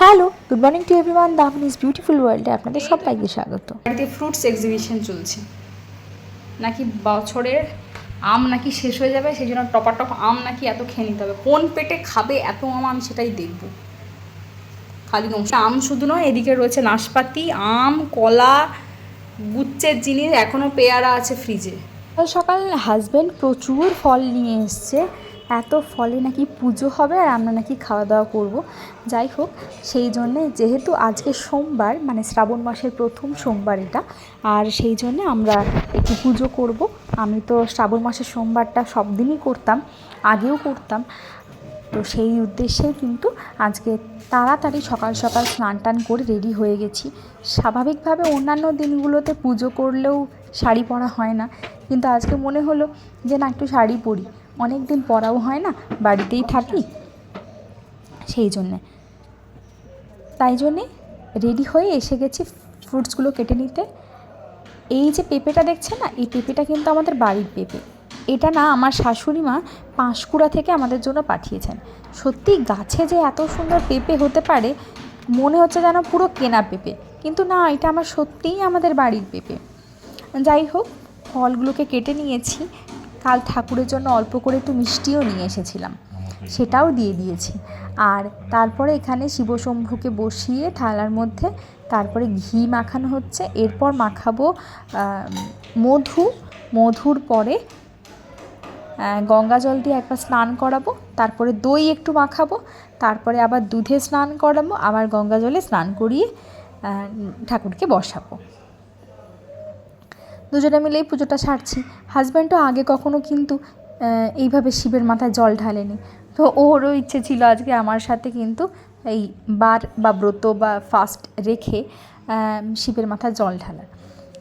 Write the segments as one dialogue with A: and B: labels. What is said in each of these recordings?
A: Hello good morning to everyone দামিন is beautiful ওয়ার্ল্ডে আপনাদের সবাইকে স্বাগত।
B: বাড়িতে ফ্রুটস এক্সিবিশন চলছে। নাকি বছরের আম নাকি শেষ হয়ে যাবে সেই জন্য টপা টপ আম নাকি এত খেয়ে নিতে হবে। কোন পেটে খাবে এত আম আমি সেটাই দেখব। খালি আম শুধু নয় এদিকে রয়েছে নাশপাতি আম কলা গুচ্ছের জিনিস এখনও পেয়ারা আছে ফ্রিজে
A: সকাল সকাল হাজব্যান্ড প্রচুর ফল নিয়ে এসছে। এত ফলে নাকি পুজো হবে আর আমরা নাকি খাওয়া দাওয়া করব। যাই হোক, সেই জন্যে যেহেতু আজকে সোমবার মানে শ্রাবণ মাসের প্রথম সোমবার এটা, আর সেই জন্যে আমরা একটু পুজো করব। আমি তো শ্রাবণ মাসের সোমবারটা সব দিনই করতাম, আগেও করতাম। তো সেই উদ্দেশ্যেই কিন্তু আজকে তাড়াতাড়ি সকাল সকাল স্নান টান করে রেডি হয়ে গেছি। স্বাভাবিকভাবে অন্যান্য দিনগুলোতে পুজো করলেও শাড়ি পরা হয় না, কিন্তু আজকে মনে হলো যে না, একটু শাড়ি পরি। অনেক দিন পড়াও হয় না, বাড়িতেই থাকি। সেই জন্যে। তাই জন্যে রেডি হয়ে এসে গেছি ফ্রুটসগুলো কেটে নিতে। এই যে পেঁপেটা দেখছে না, এই পেঁপেটা কিন্তু আমাদের বাড়ির পেঁপে। এটা না আমার শাশুড়ি মা পাঁশকুড়া থেকে আমাদের জন্য পাঠিয়েছেন। সত্যি গাছে যে এত সুন্দর পেঁপে হতে পারে, মনে হচ্ছে যেন পুরো কেনা পেঁপে। কিন্তু না, এটা আমার সত্যিই আমাদের বাড়ির পেঁপে। যাই হোক, ফলগুলোকে কেটে নিয়েছি। কাল ঠাকুরের জন্য অল্প করে একটু মিষ্টিও নিয়ে এসেছিলাম। সেটাও দিয়ে দিয়েছি। আর তারপরে এখানে শিবশম্ভুকে বসিয়ে থালার মধ্যে তারপরে ঘি মাখানো হচ্ছে। এরপর মাখাবো মধু। মধুর পরে গঙ্গা জল দিয়ে একবার স্নান করাবো। তারপরে দই একটু মাখাবো। তারপরে আবার দুধে স্নান করাবো। আবার গঙ্গা জলে স্নান করিয়ে ঠাকুরকে বসাবো। দুজনে মিলেই পুজোটা সারছি। হাজব্যান্ডও আগে কখনো কিন্তু এইভাবে শিবের মাথায় জল ঢালেনি। তো ওরও ইচ্ছে ছিল আজকে আমার সাথে কিন্তু এই বার বা ব্রত বা ফাস্ট রেখে শিবের মাথায় জল ঢালার।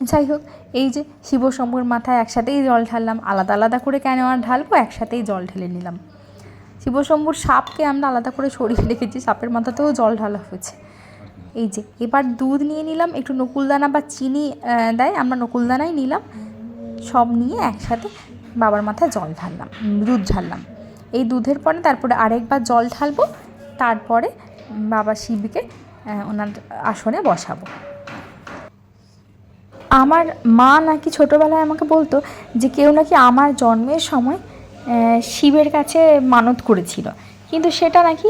A: যাই হোক, এই যে শিব শম্ভুর মাথায় একসাথেই জল ঢাললাম, আলাদা আলাদা করে কেন আর ঢালবো? একসাথেই জল ঢেলে নিলাম। শিবশম্ভুর সাপকে আমরা আলাদা করে সরিয়ে রেখেছি, সাপের মাথাতেও জল ঢালা হয়েছে। এই যে, এবার দুধ নিয়ে নিলাম, একটু নকুলদানা বা চিনি দেয়, আমরা নকুলদানাই নিলাম। সব নিয়ে একসাথে বাবার মাথায় জল ঢাললাম দুধ ঢাললাম। এই দুধের পরে তারপরে আরেকবার জল ঢালবো, তারপরে বাবা শিবকে ওনার আসনে বসাবো। আমার মা নাকি ছোটোবেলায় আমাকে বলতো যে, কেউ নাকি আমার জন্মের সময় শিবের কাছে মানত করেছিল। কিন্তু সেটা নাকি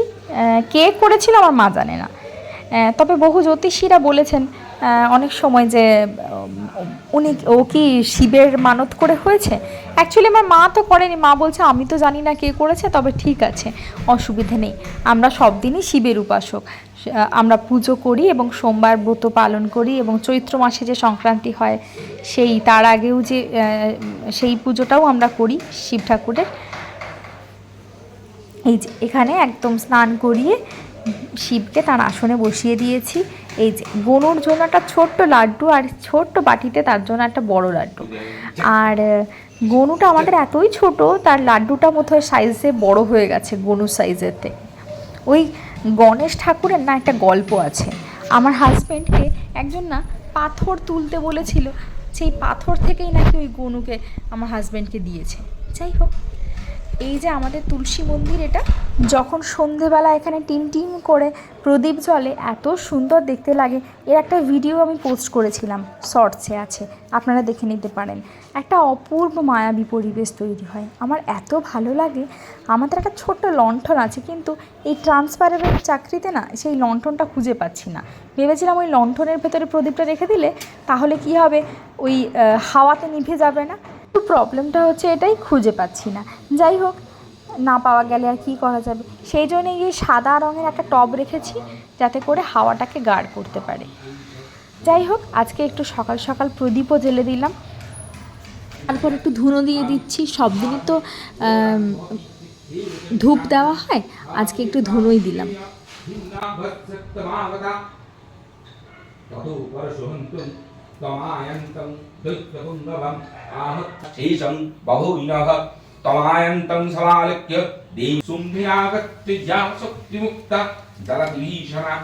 A: কে করেছিল আমার মা জানে না। তবে বহু জ্যোতিষীরা বলেছেন অনেক সময় যে উনি, ও কি শিবের মানত করে হয়েছে? অ্যাকচুয়ালি আমার মা তো করেনি, মা বলছে, আমি তো জানি না কে করেছে, তবে ঠিক আছে, অসুবিধে নেই। আমরা সব দিনই শিবের উপাসক। আমরা পুজো করি এবং সোমবার ব্রত পালন করি এবং চৈত্র মাসে যে সংক্রান্তি হয়, সেই, তার আগেও যে সেই পুজোটাও আমরা করি শিব ঠাকুরের। এই যে, এখানে একদম স্নান করিয়ে শিবকে তার আসনে বসিয়ে দিয়েছি। এই যে গনুর জন্য একটা ছোট্ট লাড্ডু আর ছোট্ট বাটিতে তার জন্য একটা বড় লাড্ডু। আর গনুটা আমাদের এতই ছোট, তার লাড্ডুটা মতো সাইজে বড় হয়ে গেছে, গনু সাইজেতে ওই গণেশ ঠাকুরের না একটা গল্প আছে। আমার হাজব্যান্ডকে একজন না পাথর তুলতে বলেছিল, সেই পাথর থেকেই নাকি ওই গনুকে আমার হাজব্যান্ডকে দিয়েছে। যাই হোক এই যে আমাদের তুলসী মন্দির এটা, যখন সন্ধেবেলা এখানে টিম টিম করে প্রদীপ জলে এত সুন্দর দেখতে লাগে। এর একটা ভিডিও আমি পোস্ট করেছিলাম, শর্টসে আছে, আপনারা দেখে নিতে পারেন। একটা অপূর্ব মায়াবী পরিবেশ তৈরি হয়। আমার এত ভালো লাগে। আমাদের একটা ছোট্ট লণ্ঠন আছে, কিন্তু এই ট্রান্সফারেবল চাকরিতে না, সেই লণ্ঠনটা খুঁজে পাচ্ছি না। ভেবেছিলাম ওই লণ্ঠনের ভেতরে প্রদীপটা রেখে দিলে, তাহলে কি হবে? ওই হাওয়াতে নিভে যাবে না? প্রবলেমটা হচ্ছে এটাই খুঁজে পাচ্ছি না। যাই হোক, না পাওয়া গেলে আর কি করা যাবে? সেই জন্য এই সাদা রঙের একটা টব রেখেছি, যাতে করে হাওয়াটাকে গাঢ় করতে পারে। যাই হোক, আজকে একটু সকাল সকাল প্রদীপও জেলে দিলাম। তারপর একটু ধুনো দিয়ে দিচ্ছি। সব দিনই তো ধূপ দেওয়া হয়, আজকে একটু ধুনোই দিলাম।
C: ततो परशुहन्तुं तमायन्तं दैत्यपुङ्गवम् आहत्शेषं बहूनः तमायन्तं समालिक्य देवी शुम्भिनागत्य शक्तिमुक्ता जलतिभीषणा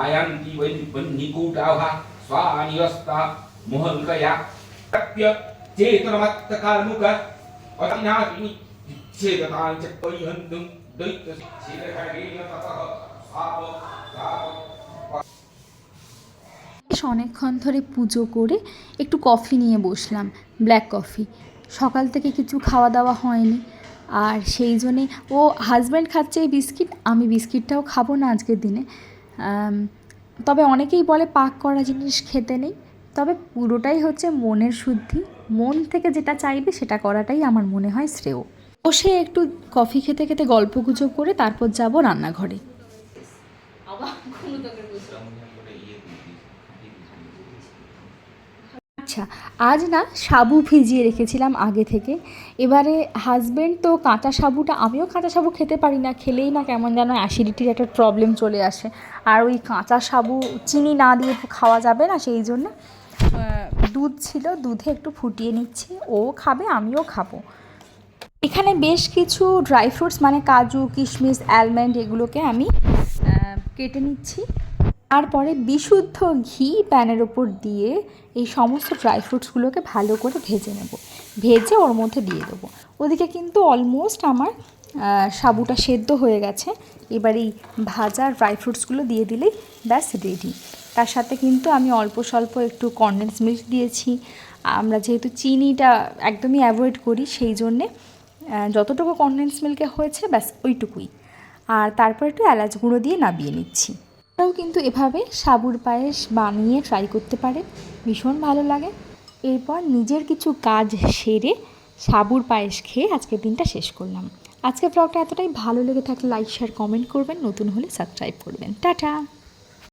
C: आयान्ति वै वह्निकूटाभा स्वानिवस्ता मुहल्कया तप्य चेतनमत्तकार्मुक अतिनाशिनि विच्छेदतानि च परिहन्तुं दैत्यशेखरेण ततः स्वाप स्वाप
A: বেশ অনেকক্ষণ ধরে পুজো করে একটু কফি নিয়ে বসলাম ব্ল্যাক কফি সকাল থেকে কিছু খাওয়া দাওয়া হয়নি। আর সেই জন্যে ও হাজব্যান্ড খাচ্ছে এই বিস্কিট, আমি বিস্কিটটাও খাব না আজকের দিনে। তবে অনেকেই বলে পাক করা জিনিস খেতে নেই। তবে পুরোটাই হচ্ছে মনের শুদ্ধি। মন থেকে যেটা চাইবে সেটা করাটাই আমার মনে হয় শ্রেয়। বসে একটু কফি খেতে খেতে গল্প গুজব করে তারপর যাব রান্নাঘরে
B: আবার কোনো তোকে বুঝতে
A: আচ্ছা আজ না সাবু ভিজিয়ে রেখেছিলাম আগে থেকে। এবারে হাজবেন্ড তো কাঁচা সাবুটা, আমিও কাঁচা সাবু খেতে পারি না, খেলেই না কেমন যেন অ্যাসিডিটির একটা প্রবলেম চলে আসে। আর ওই কাঁচা সাবু চিনি না দিয়ে খাওয়া যাবে না সেই জন্য দুধ ছিল, দুধে একটু ফুটিয়ে নিচ্ছি, ও খাবে, আমিও খাব। এখানে বেশ কিছু ড্রাই ফ্রুটস মানে কাজু, কিশমিশ অ্যালমন্ড এগুলোকে আমি কেটে নিচ্ছি। তারপরে বিশুদ্ধ ঘি প্যানের ওপর দিয়ে এই সমস্ত ড্রাই ফ্রুটসগুলোকে ভালো করে ভেজে নেব। ভেজে ওর মধ্যে দিয়ে দেবো। ওদিকে কিন্তু অলমোস্ট আমার সাবুটা সেদ্ধ হয়ে গেছে। এবার এই ভাজা ড্রাই ফ্রুটসগুলো দিয়ে দিলেই ব্যাস রেডি তার সাথে কিন্তু আমি অল্প স্বল্প একটু কনডেন্স মিল্ক দিয়েছি। আমরা যেহেতু চিনিটা একদমই অ্যাভয়েড করি, সেই জন্যে যতটুকু কনডেন্স মিল্কে হয়েছে ব্যাস ওইটুকুই। আর তারপর একটু এলাচ গুঁড়ো দিয়ে নাবিয়ে নিচ্ছি। তাও কিন্তু এভাবে সাবুর পায়েস বানিয়ে ট্রাই করতে পারে। ভীষণ ভালো লাগে। এরপর নিজের কিছু কাজ সেরে সাবুর পায়েস খেয়ে আজকের দিনটা শেষ করলাম। আজকের ব্লগটা এতটাই ভালো লেগে থাকলে লাইক শেয়ার কমেন্ট করবেন। নতুন হলে সাবস্ক্রাইব করবেন। টাটা!